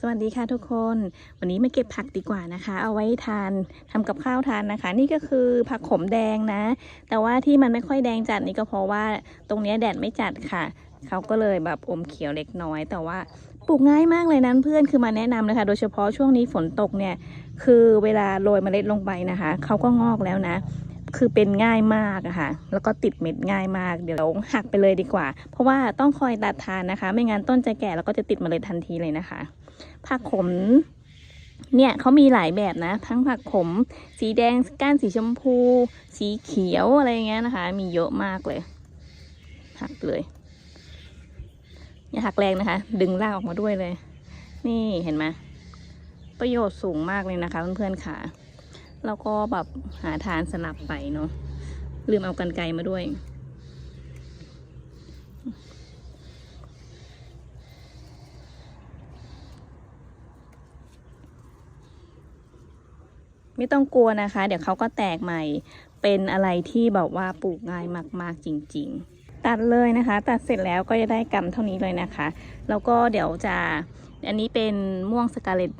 สวัสดีค่ะทุกคน วันนี้มาเก็บผักดีกว่านะคะ เอาไว้ทานทำกับข้าวทานนะคะ นี่ก็คือผักขมแดงนะ แต่ว่าที่มันไม่ค่อยแดงจัดนี่ก็เพราะว่าตรงนี้แดดไม่จัดค่ะ เขาก็เลยแบบอมเขียวเล็กน้อย แต่ว่าปลูกง่ายมากเลยนั้นเพื่อนคือมาแนะนำนะคะโดยเฉพาะช่วงนี้ฝนตกเนี่ย คือเวลาโรยเมล็ดลงไปนะคะ เขาก็งอกแล้วนะ คือเป็นง่ายมากอะค่ะ แล้วก็ติดเม็ดง่ายมาก เดี๋ยวหักไปเลยดีกว่า เพราะว่าต้องคอยตัดทานนะคะ ไม่งั้นต้นจะแก่แล้วก็จะติดมาเล็ดทันทีเลยนะคะ ผักขม เนี่ยเขามีหลายแบบนะ ทั้งผักขม สีแดง ก้านสีชมพู สีเขียวอะไรเงี้ยนะคะ มีเยอะมากเลย หักเลยอย่าหักแรงนะคะ ดึงรากออกมาด้วยเลย นี่เห็นไหมประโยชน์สูงมากเลยนะคะเพื่อนๆค่ะ แล้วก็แบบหาทานสลับไปเนาะลืมเอากันไกรมาด้วย ไม่ต้องกลัวนะคะ เดี๋ยวเขาก็แตกใหม่เป็นอะไรที่แบบว่าปลูกง่ายมาก ๆ จริง ๆตัดเลยนะคะ ตัดเสร็จแล้วก็จะได้กำเท่านี้เลยนะคะ แล้วก็เดี๋ยวจะอันนี้เป็นม่วงสกาเลต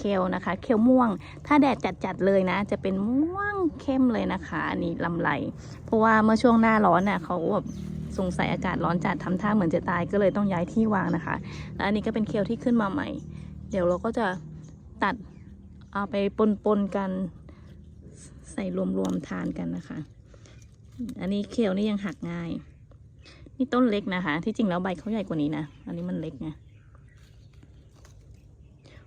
เคลนะคะ เคลม่วง ถ้าแดดจัดๆเลยนะ จะเป็นม่วงเข้มเลยนะคะอันนี้ลำไร เพราะว่าเมื่อช่วงหน้าร้อนน่ะเขาแบบสงสัยอากาศร้อนจัดทำท่าเหมือนจะตายก็เลยต้องย้ายที่วางนะคะแล้วอันนี้ก็เป็นเคลที่ขึ้นมาใหม่ เดี๋ยวเราก็จะตัดเอาไปปนๆกันใส่รวมๆทานกันนะคะ อันนี้เคลนี่ยังหักง่าย นี่ต้นเล็กนะคะ ที่จริงแล้วใบเขาใหญ่กว่านี้นะ อันนี้มันเล็กไง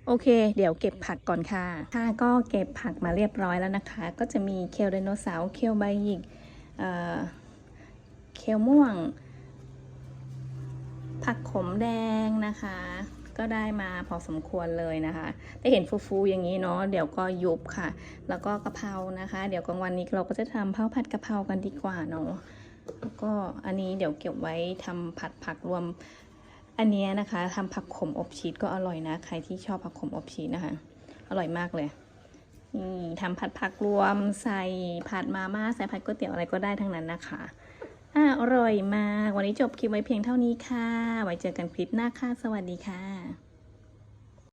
โอเค เดี๋ยวเก็บผักก่อนค่ะค่ะก็เก็บผักมาเรียบร้อยแล้วนะคะ ก็จะมีเคลไดโนเสาร์เคลใบหยิกเคลม่วง ผักขมแดงนะคะ ก็ได้มาพอสมควรเลยนะคะได้เห็นฟูๆอย่างนี้เนาะเดี๋ยวก็ยุบค่ะ แล้วก็กะเพรานะคะ เดี๋ยวกลางวันนี้เราก็จะทำข้าวผัดกะเพรากันดีกว่าเนาะแล้วก็อันนี้เดี๋ยวเก็บไว้ทำผัดผักรวม อันนี้นะคะทำผักขมอบชีสก็อร่อยนะ ใครที่ชอบผักขมอบชีสนะคะ อร่อยมากเลยนี่ทำผัดผักรวมใส่ผัดมาม่าใส่ผัดก๋วยเตี๋ยวอะไรก็ได้ทั้งนั้นนะคะอะอร่อยมาก วันนี้จบคลิปไว้เพียงเท่านี้ค่ะ ไว้เจอกันคลิปหน้าค่ะ สวัสดีค่ะ